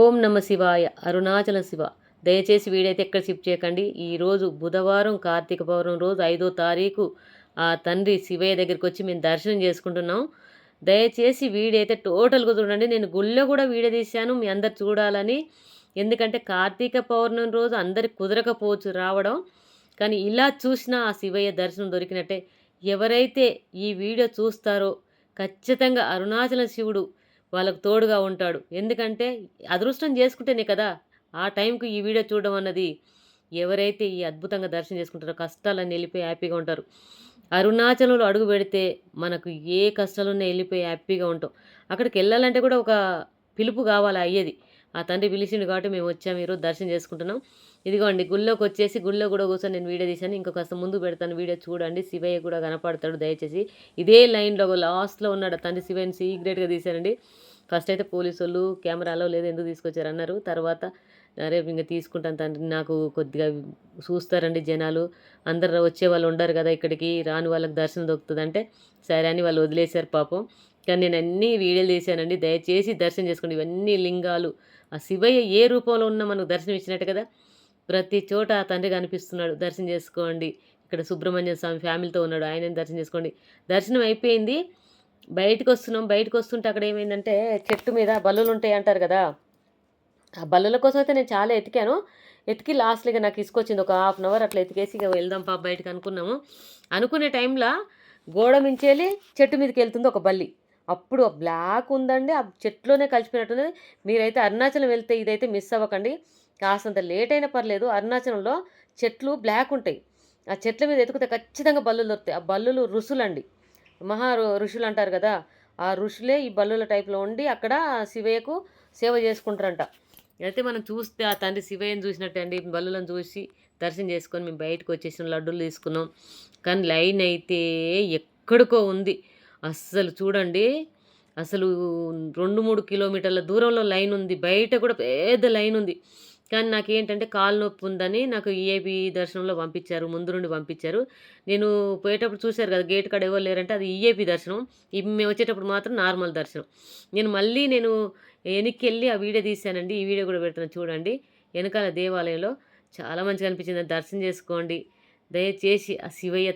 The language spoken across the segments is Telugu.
ఓం నమ శివాయ అరుణాచల శివ. దయచేసి వీడైతే ఎక్కడ షిఫ్ట్ చేయకండి. ఈరోజు బుధవారం కార్తీక పౌర్ణం రోజు ఐదో తారీఖు ఆ తండ్రి శివయ్య దగ్గరికి వచ్చి మేము దర్శనం చేసుకుంటున్నాం. దయచేసి వీడైతే టోటల్గా చూడండి. నేను గుళ్ళో కూడా వీడియో తీశాను మీ అందరు చూడాలని. ఎందుకంటే కార్తీక పౌర్ణమి రోజు అందరికి కుదరకపోవచ్చు రావడం. కానీ ఇలా చూసినా ఆ శివయ్య దర్శనం దొరికినట్టే. ఎవరైతే ఈ వీడియో చూస్తారో ఖచ్చితంగా అరుణాచల శివుడు వాళ్ళకు తోడుగా ఉంటాడు. ఎందుకంటే అదృష్టం చేసుకుంటేనే కదా ఆ టైంకి ఈ వీడియో చూడడం అన్నది. ఎవరైతే ఈ అద్భుతంగా దర్శనం చేసుకుంటారో కష్టాలన్నీ వెళ్ళిపోయి హ్యాపీగా ఉంటారు. అరుణాచలంలో అడుగు పెడితే మనకు ఏ కష్టాలున్నా వెళ్ళిపోయి హ్యాపీగా ఉంటాం. అక్కడికి వెళ్ళాలంటే కూడా ఒక పిలుపు కావాలి అయ్యేది. ఆ తండ్రి పిలిచిండు కాబట్టి మేము వచ్చాము ఈరోజు దర్శనం చేసుకుంటున్నాం. ఇదిగోండి గుళ్ళోకి వచ్చేసి గుళ్ళో కూడా కూర్చొని నేను వీడియో తీశాను. ఇంకో కాస్త ముందు పెడతాను వీడియో చూడండి. శివయ్య కూడా కనపడతాడు దయచేసి. ఇదే లైన్లో లాస్ట్లో ఉన్నాడు తండ్రి శివయ్యని సీక్రెట్గా తీశానండి ఫస్ట్ అయితే పోలీసు వాళ్ళు కెమెరాలో లేదు ఎందుకు తీసుకొచ్చారు అన్నారు. తర్వాత రేపు ఇంకా తీసుకుంటాను తండ్రి. నాకు కొద్దిగా చూస్తారండి జనాలు. అందరు వచ్చే వాళ్ళు ఉండరు కదా ఇక్కడికి. రాని వాళ్ళకి దర్శనం దొరుకుతుంది. అంటే సరే అని వాళ్ళు వదిలేశారు పాపం. కానీ నేను అన్ని వీడియోలు తీశానండి దయచేసి దర్శనం చేసుకోండి. ఇవన్నీ లింగాలు. ఆ శివయ్య ఏ రూపంలో ఉన్న మనకు దర్శనం ఇచ్చినట్టు కదా. ప్రతి చోట ఆ తండ్రి కనిపిస్తున్నాడు. దర్శనం చేసుకోండి. ఇక్కడ సుబ్రహ్మణ్య స్వామి ఫ్యామిలీతో ఉన్నాడు. ఆయన దర్శనం చేసుకోండి. దర్శనం అయిపోయింది. బయటకు వస్తున్నాం. బయటకు వస్తుంటే అక్కడ ఏమైందంటే చెట్టు మీద బల్లులు ఉంటాయి అంటారు కదా. ఆ బల్లుల కోసం అయితే నేను చాలా ఎతికాను. ఎతికి లాస్ట్లో నాకు ఇసుకొచ్చింది. ఒక హాఫ్ అన్ అవర్ అట్లా ఎతికేసి ఇక వెళ్దాం పాప బయటకు అనుకున్నాము. అనుకునే టైంలో గోడ మించేలి చెట్టు మీదకి వెళ్తుంది ఒక బల్లి. అప్పుడు ఆ బ్లాక్ ఉందండి. ఆ చెట్లోనే కలిసిపోయినట్టుంది మీరైతే అరుణాచలం వెళ్తే ఇదైతే మిస్ అవ్వకండి. కాస్తంత లేట్ అయినా పర్లేదు. అరుణాచలంలో చెట్లు బ్లాక్ ఉంటాయి. ఆ చెట్ల మీద ఎతుకుతే ఖచ్చితంగా బల్లులు దొరుకుతాయి. ఆ బల్లులు ఋషులండి. మహా ఋషులు అంటారు కదా ఆ ఋషులే ఈ బల్లుల టైప్లో ఉండి అక్కడ శివయ్యకు సేవ చేసుకుంటారంట. అయితే మనం చూస్తే ఆ తండ్రి శివయ్యని చూసినట్టే అండి. బల్లులను చూసి దర్శనం చేసుకొని మేము బయటకు వచ్చేసిన లడ్డూలు తీసుకున్నాం. కానీ లైన్ అయితే ఎక్కడికో ఉంది. అస్సలు చూడండి. అసలు రెండు మూడు కిలోమీటర్ల దూరంలో లైన్ ఉంది. బయట కూడా పెద్ద లైన్ ఉంది. కానీ నాకేంటంటే కాలు నొప్పి ఉందని నాకు ఈఏబి దర్శనంలో పంపించారు. ముందు నుండి పంపించారు. నేను పోయేటప్పుడు చూశారు కదా గేట్ కాడ ఎవరు లేరంటే అది ఈఏపీ దర్శనం. మేము వచ్చేటప్పుడు మాత్రం నార్మల్ దర్శనం. నేను మళ్ళీ నేను వెనక్కి వెళ్ళి ఆ వీడియో తీశానండి. ఈ వీడియో కూడా పెడుతున్నాను చూడండి. వెనకాల దేవాలయంలో చాలా మంచిగా అనిపించింది. దర్శనం చేసుకోండి. దయచేసి ఆ శివయ్య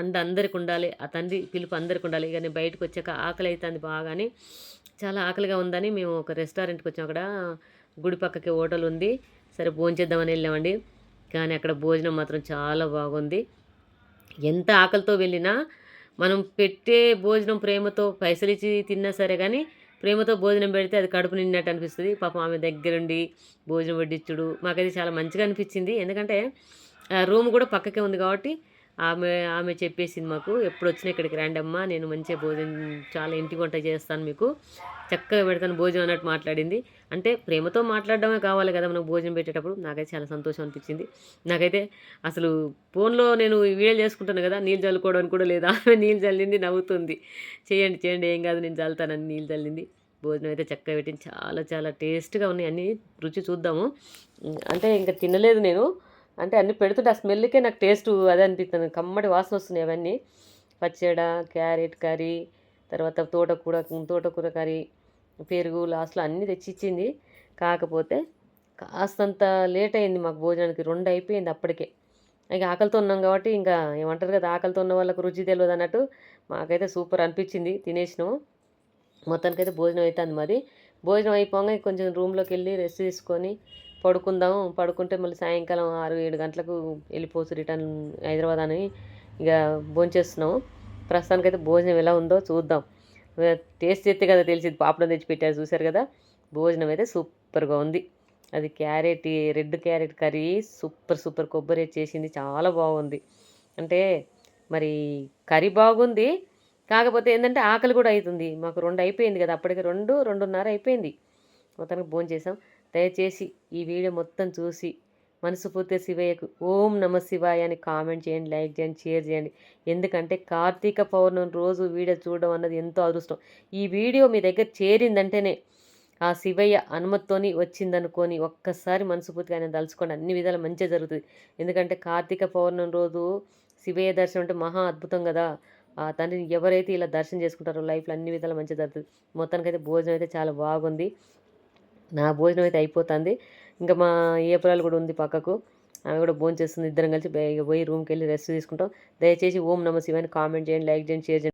అంద అందరికి ఉండాలి ఆ తండ్రి పిలుపు అందరికి ఉండాలి. ఇక నేను బయటకు వచ్చాక ఆకలి అవుతుంది బాగాని. చాలా ఆకలిగా ఉందని మేము ఒక రెస్టారెంట్కి వచ్చాం. అక్కడ గుడి పక్కకి హోటల్ ఉంది. సరే భోంచేద్దామని వెళ్ళామండి. కానీ అక్కడ భోజనం మాత్రం చాలా బాగుంది. ఎంత ఆకలితో వెళ్ళినా మనం పెట్టే భోజనం ప్రేమతో పైసలు ఇచ్చి తిన్నా సరే కానీ ప్రేమతో భోజనం పెడితే అది కడుపు నిన్నట్టు అనిపిస్తుంది. పాపం ఆమె దగ్గరుండి భోజనం వడ్డించుడు మాకైతే చాలా మంచిగా అనిపించింది. ఎందుకంటే ఆ రూమ్ కూడా పక్కకే ఉంది కాబట్టి ఆమె ఆమె చెప్పేసింది మాకు ఎప్పుడు వచ్చినా ఇక్కడికి రండి నేను మంచిగా భోజనం చాలా ఇంటి వంట చేస్తాను మీకు. చక్కగా పెడతాను భోజనం అన్నట్టు మాట్లాడింది. అంటే ప్రేమతో మాట్లాడడమే కావాలి కదా మనకు భోజనం పెట్టేటప్పుడు. నాకైతే చాలా సంతోషం అనిపించింది. నాకైతే అసలు ఫోన్లో నేను ఈ వీడియోలు చేసుకుంటాను కదా నీళ్ళు చల్లుకోవడానికి కూడా లేదా? ఆమె నీళ్ళు చల్లింది నవ్వుతుంది. చేయండి చేయండి ఏం కాదు నేను చల్లుతానని నీళ్ళు చల్లింది. భోజనం అయితే చక్కగా పెట్టింది. చాలా చాలా టేస్ట్గా ఉన్నాయి. అన్నీ రుచి చూద్దాము. అంటే ఇంకా తినలేదు నేను. అంటే అన్ని పెడుతుంటే ఆ స్మెల్కే నాకు టేస్ట్ అదే అనిపిస్తుంది. కమ్మటి వాసన వస్తున్నాయి అవన్నీ. పచ్చడ క్యారెట్ కర్రీ తర్వాత తోటకూర తోటకూర కర్రీ పెరుగు లాస్ట్లో అన్నీ తెచ్చిచ్చింది. కాకపోతే కాస్తంత లేట్ అయింది మాకు భోజనానికి. రెండు అయిపోయింది అప్పటికే. ఇక ఆకలితో ఉన్నాం కాబట్టి ఇంకా ఏమంటారు కదా ఆకలితో ఉన్న వాళ్ళకు రుచి తెలియదు అన్నట్టు మాకైతే సూపర్ అనిపించింది. తినేసినాము. మొత్తానికైతే భోజనం అవుతుంది మాది. భోజనం అయిపోగా కొంచెం రూమ్లోకి వెళ్ళి రెస్ట్ తీసుకొని పడుకుందాం పడుకుంటే మళ్ళీ సాయంకాలం ఆరు ఏడు గంటలకు వెళ్ళిపోవచ్చు రిటర్న్ హైదరాబాద్ అని ఇక భోంచేస్తున్నాము ప్రస్తుతానికైతే భోజనం ఎలా ఉందో చూద్దాం. టేస్ట్ చేస్తే కదా తెలిసింది పాపడం తెచ్చి పెట్టారు చూశారు కదా. భోజనం అయితే సూపర్గా ఉంది. అది carrot red carrot curry super super కొబ్బరి చేసింది చాలా బాగుంది. అంటే మరి కర్రీ బాగుంది కాకపోతే ఏంటంటే ఆకలి కూడా అవుతుంది. మాకు రెండు అయిపోయింది కదా అప్పటికి రెండు రెండున్నర అయిపోయింది. మొత్తానికి భోజనం చేసాం దయచేసి ఈ వీడియో మొత్తం చూసి మనసుపూర్తి శివయ్యకు ఓం నమ శివాయ అని కామెంట్ చేయండి లైక్ చేయండి షేర్ చేయండి. ఎందుకంటే కార్తీక పౌర్ణమి రోజు వీడియో చూడడం అన్నది ఎంతో అదృష్టం. ఈ వీడియో మీ దగ్గర చేరిందంటేనే ఆ శివయ్య అనుమతితోని వచ్చిందనుకొని ఒక్కసారి మనసుపూర్తిగా ఆయన తలుచుకోండి. అన్ని విధాలు మంచిగా జరుగుతుంది. ఎందుకంటే కార్తీక పౌర్ణమి రోజు శివయ్య దర్శనం అంటే మహా అద్భుతం కదా. ఆ తండ్రిని ఎవరైతే ఇలా దర్శనం చేసుకుంటారో లైఫ్లో అన్ని విధాలు మంచిగా జరుగుతుంది. మొత్తానికైతే భోజనం అయితే చాలా బాగుంది. నా భోజనం అయితే అయిపోతుంది. ఇంకా మా ఏపురాలు కూడా ఉంది పక్కకు. ఆమె కూడా భోజనం చేస్తుంది ఇద్దరం కలిసి పోయి రూమ్కి వెళ్ళి రెస్ట్ తీసుకుంటాం. దయచేసి ఓం నమ శివాని కామెంట్ చేయండి లైక్ చేయండి షేర్ చేయండి.